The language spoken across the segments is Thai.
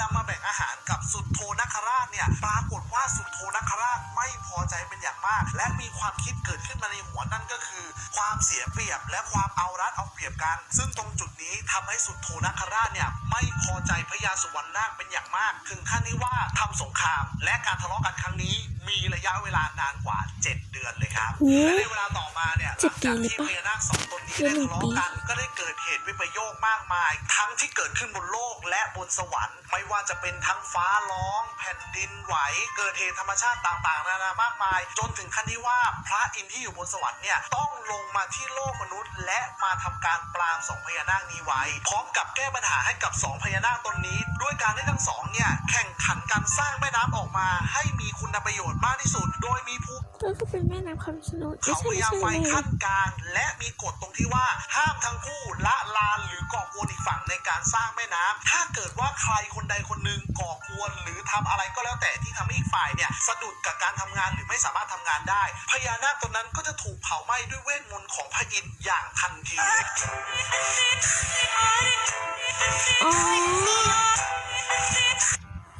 นำมาแบ่งอาหารกับสุดโทนคราชเนี่ยปรากฏว่าสุดโทนคราชไม่พอใจเป็นอย่างมาก และมีความคิดเกิดขึ้นมาในหัวนั่นก็คือ ความเสียเปรียบและความเอารัดเอาเปรียบกัน ซึ่งตรงจุดนี้ทำให้สุดโทนคราชเนี่ยไม่พอใจพระยาสุวรรณนาคเป็นอย่างมาก ถึงขั้นที่ว่าทำสงคราม และการทะเลาะกันครั้งนี้ มีระยะเวลานานกว่า 7 เดือนเลยครับโอ้และในเวลาต่อมาเนี่ยหเจ็ลัดงจากปีที่เลยปะพญานาคสองตนนี้เดือได้นหนึ่งทะเลาะปีกันก็ได้เกิดเหตุวิปโยคมากมาย ทั้งที่เกิดขึ้นบนโลกและบนสวรรค์ ไม่ว่าจะเป็นทั้งฟ้าร้อง แผ่นดินไหว เกิดเหตุธรรมชาติต่างๆนานามากมาย จนถึงขั้นที่ว่าพระอินทร์ที่อยู่บนสวรรค์เนี่ยต้องลงมาที่โลกมนุษย์ และมาทำการปรามสองพญานาคนี้ไว้ พร้อมกับแก้ปัญหาให้กับสองพญานาคตนนี้ ด้วยการที่ทั้งสองเนี่ยแข่งขันการสร้างแม่น้ำออกมาให้มีคุณประโยชน์มากที่สุด โดยมีภูก็คือเป็นแม่น้ำคำชะโนดไม่เขาใช่พไม่ยายามใช่ไฟแม่ขั้นกลางและมีกฎตรงที่ว่าห้ามทั้งคู่ละลานหรือก่อกวนอีกฝั่งในการสร้างแม่น้ำถ้าเกิดว่าใครคนใดคนหนึ่งก่อกวนหรือทำอะไรก็แล้วแต่ที่ทำให้อีกฝ่ายเนี่ยสะดุดกับการทำงานหรือไม่สามารถทำงานได้ พญานาคตนนั้นก็จะถูกเผาไหม้ด้วยเวทมนต์ของพระอินทร์อย่างทันทีเลย อ๋อ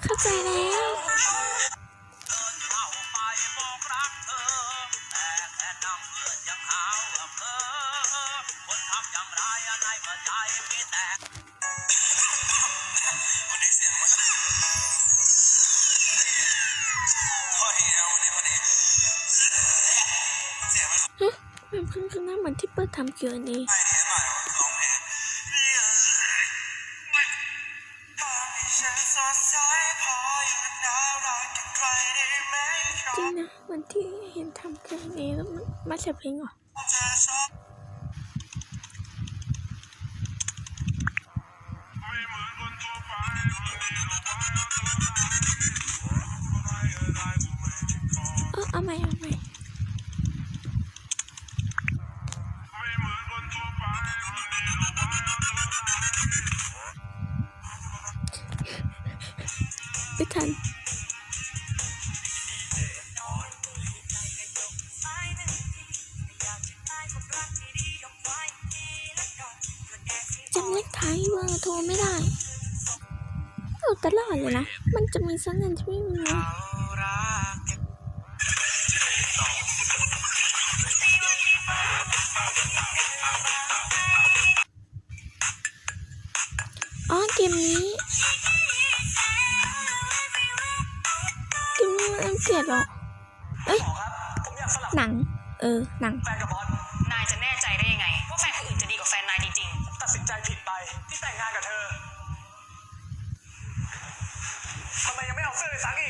เข้าใจแล้ว มันเพิ่งหน้าเหมือนที่เปิดทำเกียวนี้จริงนะเหมือนที่เห็นทำเกียวนี้แล้วมันมาใส่เพลงเหรอเออเออเอาใหม่เอาใหม่ ทัน จำเลขท้ายเบอร์โทรไม่ได้เอาตลอดเลยนะ มันจะมีสักนันที่ไม่มีอ๋อเกมนี้ ดเหรอเอ้ยผมอยากสลับหนัง เออ หนัง แฟนกับบอลนายจะแน่ใจได้ยังไง ว่าแฟนคนอื่นจะดีกว่าแฟนนายจริงผมตัดสินใจผิดไปที่แต่งงานกับเธอทำไมยังไม่เอาเสื้อไปซักอีก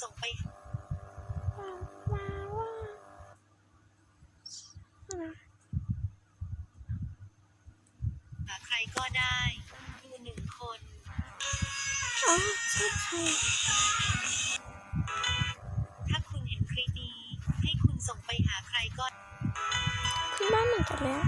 ส่งไปว้าวว้าวอะไรหาใครก็ได้ดูหนึ่งคนอ๋อชอบใครถ้าคุณเห็นคลิปนี้ให้คุณส่งไปหาใครก็ที่บ้านเหมือนกันแล้ว